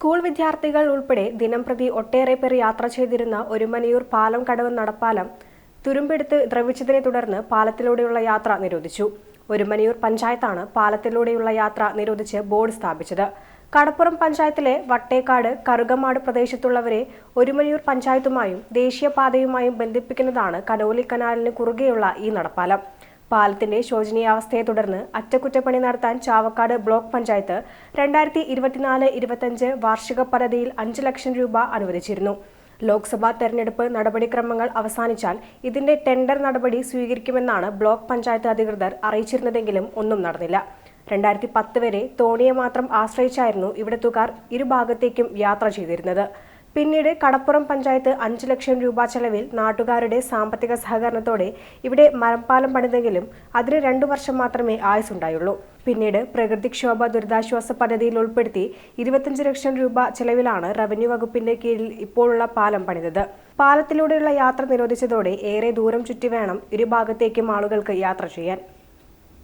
School വിദ്യാർത്ഥികൾ ഉൾപ്പെടെ ദിനംപ്രതി ഒട്ടേറെ പേർ യാത്ര ചെയ്തിരുന്ന ഒരുമനിയൂർ പാലം കടവ് നടപ്പാലം തുരുമ്പെടുത്ത് ദ്രവിച്ചതിനെ തുടർന്ന് പാലത്തിലൂടെയുള്ള യാത്ര നിരോധിച്ചു. ഒരുമനിയൂർ പഞ്ചായത്താണ് പാലത്തിലൂടെയുള്ള യാത്ര നിരോധിച്ച് ബോർഡ് സ്ഥാപിച്ചത്. കടപ്പുറം പഞ്ചായത്തിലെ വട്ടേക്കാട് കറുകമാട് പ്രദേശത്തുള്ളവരെ ഒരുമനിയൂർ പഞ്ചായത്തുമായും ദേശീയപാതയുമായും ബന്ധിപ്പിക്കുന്നതാണ് കനോലി കനാലിന് കുറുകെയുള്ള ഈ നടപ്പാലം. പാലത്തിന്റെ ശോചനീയാവസ്ഥയെ തുടർന്ന് അറ്റകുറ്റപ്പണി നടത്താൻ ചാവക്കാട് ബ്ലോക്ക് പഞ്ചായത്ത് രണ്ടായിരത്തി ഇരുപത്തിനാല് ഇരുപത്തഞ്ച് വാർഷിക പദ്ധതിയിൽ അഞ്ച് ലക്ഷം രൂപ അനുവദിച്ചിരുന്നു. ലോക്സഭാ തെരഞ്ഞെടുപ്പ് നടപടിക്രമങ്ങൾ അവസാനിച്ചാൽ ഇതിന്റെ ടെൻഡർ നടപടി സ്വീകരിക്കുമെന്നാണ് ബ്ലോക്ക് പഞ്ചായത്ത് അധികൃതർ അറിയിച്ചിരുന്നതെങ്കിലും ഒന്നും നടന്നില്ല. രണ്ടായിരത്തി പത്ത് വരെ തോണിയെ മാത്രം ആശ്രയിച്ചായിരുന്നു ഇവിടത്തുകാർ ഇരുഭാഗത്തേക്കും യാത്ര ചെയ്തിരുന്നത്. പിന്നീട് കടപ്പുറം പഞ്ചായത്ത് അഞ്ചു ലക്ഷം രൂപ ചെലവിൽ നാട്ടുകാരുടെ സാമ്പത്തിക സഹകരണത്തോടെ ഇവിടെ മരംപാലം പണിതെങ്കിലും അതിന് രണ്ടു വർഷം മാത്രമേ ആയുസുണ്ടായുള്ളൂ പിന്നീട് പ്രകൃതിക്ഷോഭ ദുരിതാശ്വാസ പദ്ധതിയിൽ ഉൾപ്പെടുത്തി ഇരുപത്തിയഞ്ച് ലക്ഷം രൂപ ചെലവിലാണ് റവന്യൂ വകുപ്പിന്റെ കീഴിൽ ഇപ്പോഴുള്ള പാലം പണിതത്. പാലത്തിലൂടെയുള്ള യാത്ര നിരോധിച്ചതോടെ ഏറെ ദൂരം ചുറ്റി വേണം ഇരുഭാഗത്തേക്കും ആളുകൾക്ക് യാത്ര ചെയ്യാൻ.